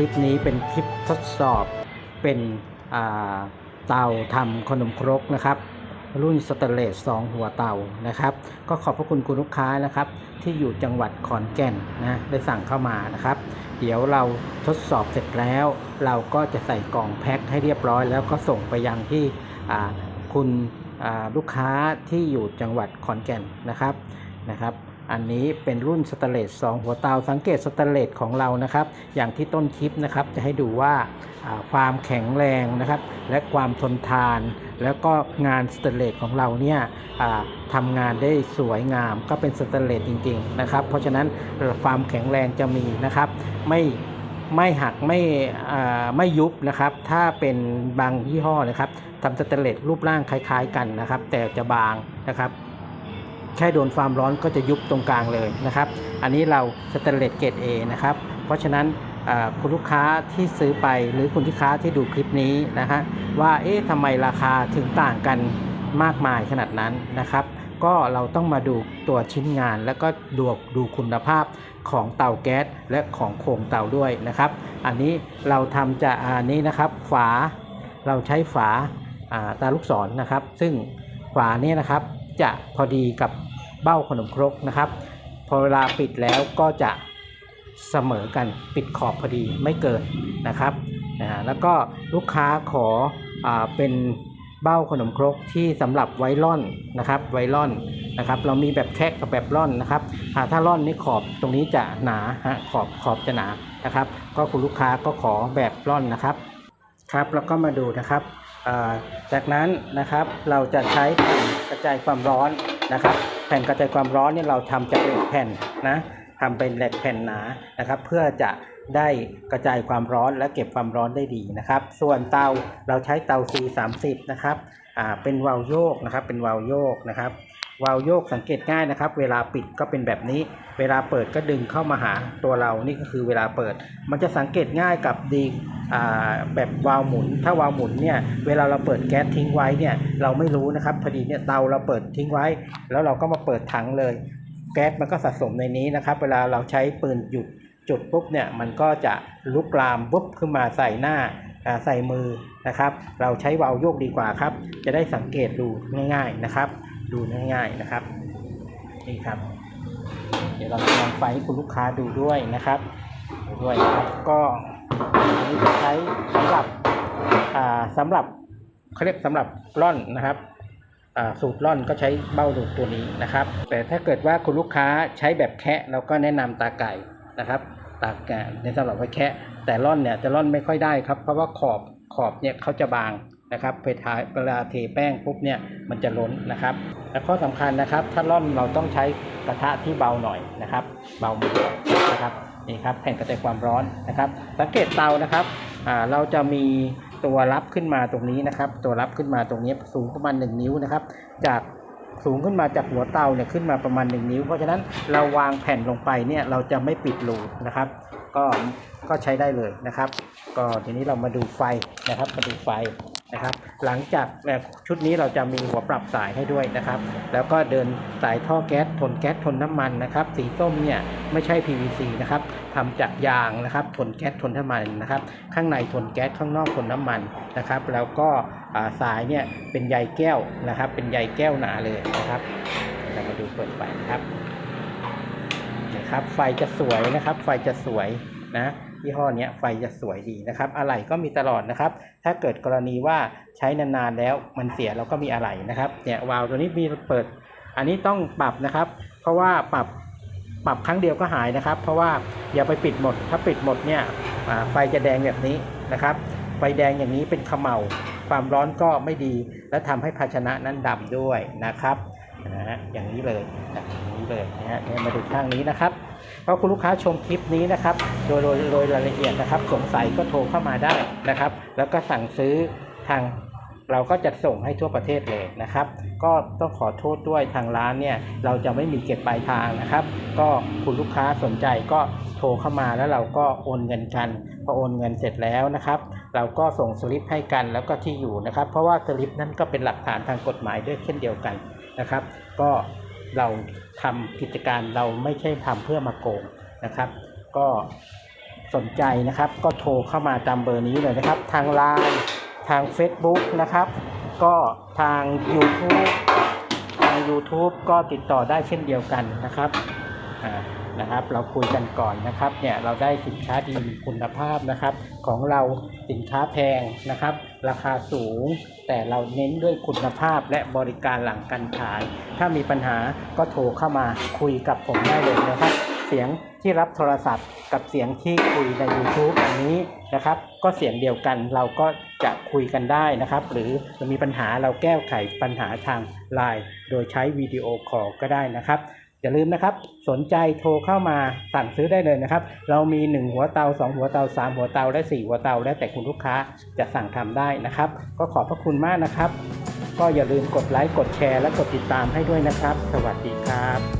คลิปนี้เป็นคลิปทดสอบเป็นเตาทำขนมครกนะครับ รุ่นสเตเลส2หัวเตานะครับ ก็ขอบพระคุณคุณลูกค้านะครับ ที่อยู่จังหวัดขอนแก่นนะได้สั่งเข้ามานะครับ เดี๋ยวเราทดสอบเสร็จแล้ว เราก็จะใส่กล่องแพ็คให้เรียบร้อย แล้วก็ส่งไปยังที่คุณลูกค้าที่อยู่จังหวัดขอนแก่นนะครับนะครับ อันนี้เป็นรุ่นสเตเลส2หัวเตาสังเกตสเตเลสของเรานะครับ อย่างที่ต้นคลิปนะครับจะให้ดูว่าความแข็งแรงนะครับ และความทนทาน แล้วก็งานสเตเลสของเราเนี่ยทำงานได้สวยงามก็เป็นสเตเลสจริง ๆ นะครับ เพราะฉะนั้นความแข็งแรงจะมีนะครับ ไม่ไม่หักไม่ไม่ยุบนะครับ ถ้าเป็นบางยี่ห้อนะครับทำสเตเลสรูปร่างคล้าย ๆ กันนะครับ แต่จะบางนะครับ แค่โดนความร้อนก็จะยุบตรงกลางเลยนะครับ อันนี้เราสเตนเลสเกรด A นะครับ เพราะฉะนั้นคุณลูกค้าที่ซื้อไปหรือคุณลูกค้าที่ดูคลิปนี้นะฮะว่าเอ๊ะทำไมราคาถึงต่างกันมากมายขนาดนั้นนะครับ ก็เราต้องมาดูตัวชิ้นงาน แล้วก็ดูดูคุณภาพของเตาแก๊สและของโครงเตาด้วยนะครับ อันนี้เราทำจากอันนี้นะครับฝาเราใช้ฝาตาลูกศรนะครับ ซึ่งฝาเนี่ยนะครับจะพอดีกับ เบ้าขนมครกนะครับพอเวลาปิดแล้วก็จะเสมอกันปิดขอบพอดีไม่เกินนะครับนะแล้วก็ลูกค้าขออาเป็นเบ้าขนมครกที่สำหรับไวร่อนนะครับไวร่อนนะครับเรามีแบบแคะกับแบบร่อนนะครับอ่าถ้าร่อนนี่ขอบตรงนี้จะหนาฮะขอบขอบจะหนานะครับ ก็คุณลูกค้าก็ขอแบบร่อนนะครับครับแล้วก็มาดูนะครับอ่าจากนั้นนะครับเราจะใช้กระจายความร้อนนะครับ แผ่นกระจายความร้อนเนี่ยเราทำจากเหล็กแผ่นนะทำเป็นเหล็กแผ่นหนานะครับ เพื่อจะได้กระจายความร้อนและเก็บความร้อนได้ดีนะครับ ส่วนเตาเราใช้เตา C30 นะครับอ่าเป็นวาลโยกนะครับ เป็นวาลโยกนะครับวาลโยกสังเกตง่ายนะครับ เวลาปิดก็เป็นแบบนี้ เวลาเปิดก็ดึงเข้ามาหาตัวเรานี่ก็คือเวลาเปิด มันจะสังเกตง่ายกับดีอ่า แบบวาล์วหมุน ถ้าวาล์วหมุนเนี่ยเวลาเราเปิดแก๊สทิ้งไว้เนี่ยเราไม่รู้นะครับพอดีเนี่ยเตาเราเปิดทิ้งไว้ แล้วเราก็มาเปิดถังเลย แก๊สมันก็สะสมในนี้นะครับ เวลาเราใช้ปืนหยุดจุดปุ๊บเนี่ยมันก็จะลุกลามปุ๊บขึ้นมาใส่หน้าอ่าใส่มือนะครับ เราใช้วาล์วโยกดีกว่าครับ จะได้สังเกตดูง่ายๆนะครับ ดูง่ายๆนะครับนี่ครับ เดี๋ยวเราจะลองไฟให้คุณลูกค้าดูด้วยนะครับดูด้วยนะครับก็ นนี้จะใช้สำหรับอ่าสำหรับเขาเรียกสำหรับร่อนนะครับสูตรร่อนก็ใช้เบ้าดูดตัวนี้นะครับ แต่ถ้าเกิดว่าคุณลูกค้าใช้แบบแคะเราก็แนะนำตาไก่นะครับตาไก่ในสำหรับไว้แคะแต่ร่อนเนี่ยจะร่อนไม่ค่อยได้ครับเพราะว่าขอบขอบเนี่ยเขาจะบางนะครับไปทาเวลาเทแป้งปุ๊บเนี่ยมันจะล้นนะครับและข้อสำคัญนะครับ ถ้าร่อนเราต้องใช้กระทะที่เบาหน่อยนะครับ เบามือนะครับ นี่ครับแผ่นกระจายความร้อนนะครับ สังเกตเตานะครับเราจะมีตัวรับขึ้นมาตรงนี้นะครับ ตัวรับขึ้นมาตรงนี้สูงประมาณ 1 นิ้วนะครับ จากสูงขึ้นมาจากหัวเตาเนี่ยขึ้นมาประมาณ 1 นิ้ว เพราะฉะนั้นเราวางแผ่นลงไปเนี่ยเราจะไม่ปิดรูนะครับ ก็ก็ใช้ได้เลยนะครับ ก็ทีนี้เรามาดูไฟนะครับมาดูไฟ นะครับ หลังจากชุดนี้เราจะมีหัวปรับสายให้ด้วยนะครับ แล้วก็เดินสายท่อแก๊สทนแก๊สทนน้ำมันนะครับ สีส้มเนี่ยไม่ใช่ PVC นะครับทำจากยางนะครับ ทนแก๊สทนน้ำมันนะครับ ข้างในทนแก๊สข้างนอกทนน้ำมันนะครับ แล้วก็สายเนี่ยเป็นใยแก้วนะครับ เป็นใยแก้วหนาเลยนะครับเรามาดูเปิดไฟนะครับนะครับ ไฟจะสวยนะครับ ไฟจะสวยนะ ยี่ห้อนี้ไฟจะสวยดีนะครับอะไหล่ก็มีตลอดนะครับ ถ้าเกิดกรณีว่าใช้นานๆแล้วมันเสียเราก็มีอะไหล่นะครับเนี่ยวาล์วตัวนี้มีเปิด อันนี้ต้องปรับนะครับ เพราะว่าปรับปรับครั้งเดียวก็หายนะครับ เพราะว่าอย่าไปปิดหมด ถ้าปิดหมดเนี่ยไฟจะแดงแบบนี้นะครับไฟแดงอย่างนี้เป็นขมเหลาความร้อนก็ไม่ดี และทำให้ภาชนะนั้นดำด้วยนะครับนะฮะอย่างนี้เลยอย่างนี้เลยนะฮะเนี่ยมาดูข้างนี้นะครับ ก็คุณลูกค้าชมคลิปนี้นะครับโดยโดยโดยรายละเอียดนะครับ สงสัยก็โทรเข้ามาได้นะครับ แล้วก็สั่งซื้อทางเราก็จะส่งให้ทั่วประเทศเลยนะครับ ก็ต้องขอโทษด้วยทางร้านเนี่ย เราจะไม่มีเก็บปลายทางนะครับ ก็คุณลูกค้าสนใจก็โทรเข้ามาแล้วเราก็โอนเงินกันพอโอนเงินเสร็จแล้วนะครับ เราก็ส่งสลิปให้กันแล้วก็ที่อยู่นะครับ เพราะว่าสลิปนั้นก็เป็นหลักฐานทางกฎหมายด้วยเช่นเดียวกันนะครับ ก็ เราทำกิจการเราไม่ใช่ทำเพื่อมาโกงนะครับ ก็สนใจนะครับก็โทรเข้ามาตามเบอร์นี้เลยนะครับ ทางไลน์ทาง Facebook นะครับ ก็ทาง YouTube ทาง YouTube ก็ติดต่อได้เช่นเดียวกันนะครับอ่านะครับ เราคุยกันก่อนนะครับเนี่ยเราได้สินค้าดีมีคุณภาพนะครับ ของเราสินค้าแพงนะครับ ราคาสูง แต่เราเน้นด้วยคุณภาพและบริการหลังการขาย ถ้ามีปัญหาก็โทรเข้ามาคุยกับผมได้เลยนะครับ เสียงที่รับโทรศัพท์ กับเสียงที่คุยใน YouTube อันนี้นะครับ ก็เสียงเดียวกันเราก็จะคุยกันได้นะครับ หรือมีปัญหาเราแก้ไขปัญหาทางไลน์โดยใช้วิดีโอคอลก็ได้นะครับ อย่าลืมนะครับ สนใจโทรเข้ามาสั่งซื้อได้เลยนะครับ เรามี 1 หัวเตา 2 หัวเตา 3 หัวเตา และ 4 หัวเตา แล้วแต่คุณลูกค้าจะสั่งทำได้นะครับ ก็ขอบพระคุณมากนะครับ ก็อย่าลืมกดไลค์ กดแชร์ และกดติดตามให้ด้วยนะครับ สวัสดีครับ